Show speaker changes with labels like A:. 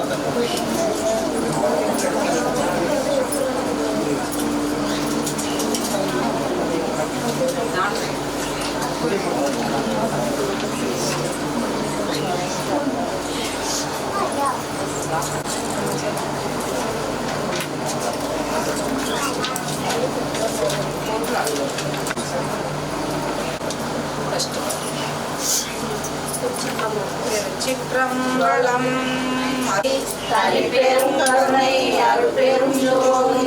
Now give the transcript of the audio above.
A: あったこの日。சிற்றம்பலம்
B: தனிப்பெரும் கருணை அருள் பெரும் ஜோதி